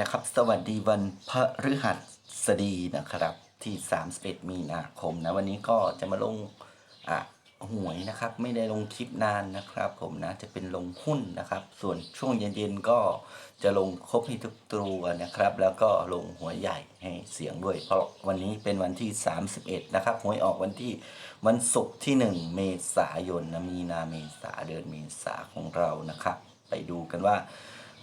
นะครับ สวัสดีวันพฤหัสดีนะครับ ที่ 31 มีนาคมนะวันนี้ก็จะมาลงอะหวยนะครับ ไม่ได้ลงคลิปนานนะครับ ผมนะจะเป็นลงหุ้นนะครับ ส่วนช่วงเย็นๆก็จะลงครบให้ทุกตัวนะครับ แล้วก็ลงหัวใหญ่ให้เสียงด้วย เพราะวันนี้เป็นวันที่ 31 นะครับหวยออกวันที่วันศุกร์ที่ 1 เมษายนนะมีนาเมษาเดือนเมษาของเรานะครับ ไปดูกันว่า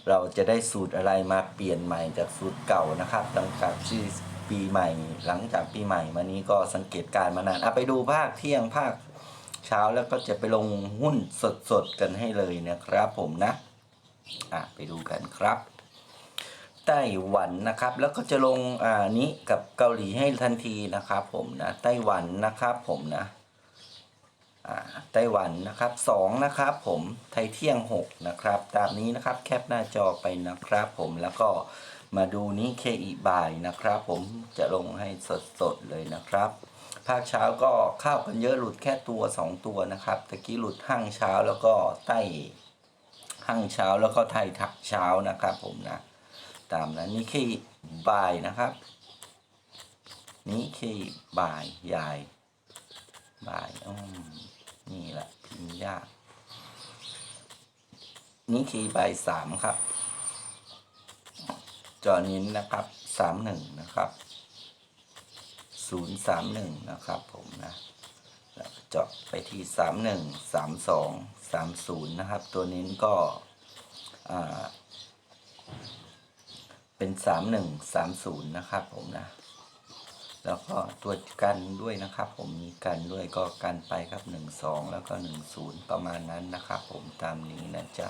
เราจะได้สูตรอะไรมาเปลี่ยนใหม่จากสูตรเก่านะครับ หลังจากที่ปีใหม่ หลังจากปีใหม่มานี้ก็สังเกตการ์มานานเอะไปดูภาคเที่ยงภาคเช้าแล้วก็จะไปลงหุ้นสดๆกันให้เลยนะครับ ผมนะอะไปดูกันครับไต้หวันนะครับ แล้วก็จะลงอ่านี้กับเกาหลีให้ทันทีนะครับ ผมนะไต้หวันนะครับ ผมนะ ไต้หวันนะครับสองนะครับผมไทยเที่ยงหกนะครับ ตามนี้นะครับแคปหน้าจอไปนะครับผมแล้วก็มาดูนี้เคอีบายนะครับ ผมจะลงให้สดๆเลยนะครับภาคเช้าก็เข้ากันเยอะหลุดแค่ตัวสองตัวนะครับตะกี้หลุดห้างเช้าแล้วก็ใต้ห้างเช้าแล้วก็ไทยทักเช้านะครับ ผมนะตามนั้นนี่คีบายนะครับ นี่คีบายยายบายอืม นี่แหละพิมพ์ยาก นี่คีบายสามครับ จอนิ้นนะครับสามหนึ่งนะครับศูนย์สามหนึ่งนะครับผมนะแล้วเจาะไปที่สามหนึ่งสามสองสามศูนย์นะครับ ตัวนี้ก็เป็นสามหนึ่งสามศูนย์นะครับผมนะ แล้วก็ตัวกันด้วยนะครับ ผมมีกันด้วยก็กันไปครับหนึ่งสองแล้วก็หนึ่งศูนย์ประมาณนั้นนะครับ ผมตามนี้นะจ๊ะ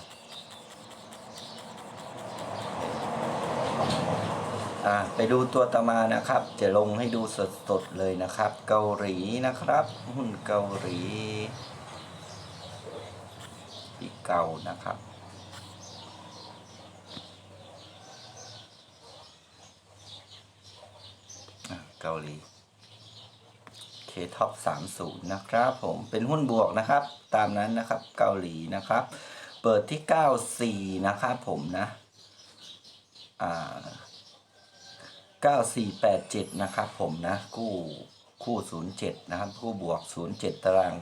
ไปดูตัวต่อมานะครับ จะลงให้ดูสดๆเลยนะครับ เกาหลีนะครับ หุ้นเกาหลีที่เกานะครับ อะเกาหลีเคท็อป30นย์นะครับผมเป็นหุ้นบวกนะครับ ตามนั้นนะครับเกาหลีนะครับ เปิดที่94นะครับผมนะอ่า9487นะครับผมนะคู่คู่07นย์เจ็ดนะครับ คู่บวก07ตาราง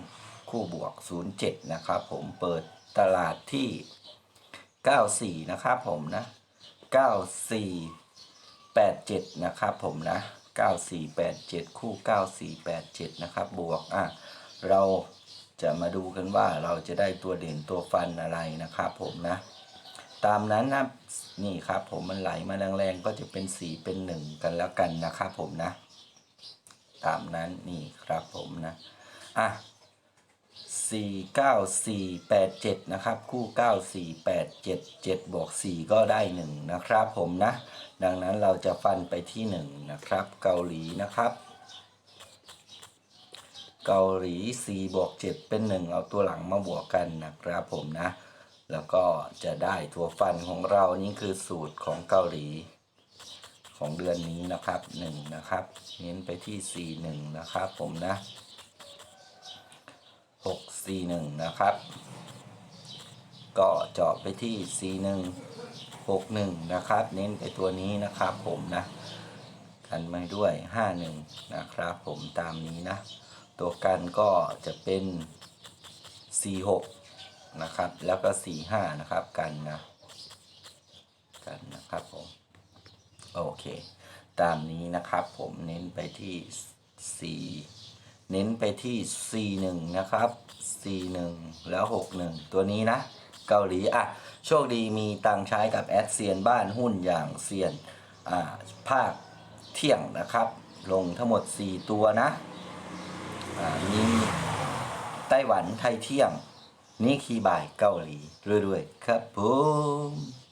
คู่บวก07นย์เจ็ดนะครับผมเปิดตลาดที่94นะครับผมนะ94 87นะครับผมนะ 9487 คู่ 9487 นะครับบวกอะเราจะมาดูกันว่าเราจะได้ตัวเด่นตัวฟันอะไรนะครับผมนะ ตามนั้นนะนี่ครับผมมันไหลมาแรงๆก็จะเป็น4เป็น 1 กันแล้วกันนะครับผมนะ ตามนั้นนี่ครับผมนะอะ 4 9 4 8 7นะครับ คู่9 4 8 7 7บวก4ก็ได้1นะครับผมนะ ดังนั้นเราจะฟันไปที่1นะครับ เกาหลีนะครับ เกาหลี4บวก7เป็น1เอาตัวหลังมาบวกกันนะครับผมนะ แล้วก็จะได้ตัวฟันของเรานี่คือสูตรของเกาหลีของเดือนนี้นะครับ 1 นะครับ เน้นไปที่ 4 1 นะครับผมนะ หกสี่หนึ่งนะครับ ก็เจาะไปที่สี่หนึ่งหกหนึ่งนะครับ เน้นไปตัวนี้นะครับผมนะ กันม่ด้วยห้าหนึ่งนะครับผมตามนี้นะ ตัวกันก็จะเป็นสี่หกนะครับ แล้วก็สี่ห้านะครับกันนะ กันนะครับผม โอเค ตามนี้นะครับผมเน้นไปที่สี่ เน้นไปที่ 41 นะครับ 41 แล้ว 61 ตัวนี้นะ เกาหลีอะ โชคดีมีตังใช้กับแอดเซียนบ้านหุ้นอย่างเซียนอ่าภาคเที่ยงนะครับ ลงทั้งหมด 4 ตัวนะอ่ามีไต้หวันไทยเที่ยงนี่คีย์บายเกาหลีเรื่อยๆ ครับผม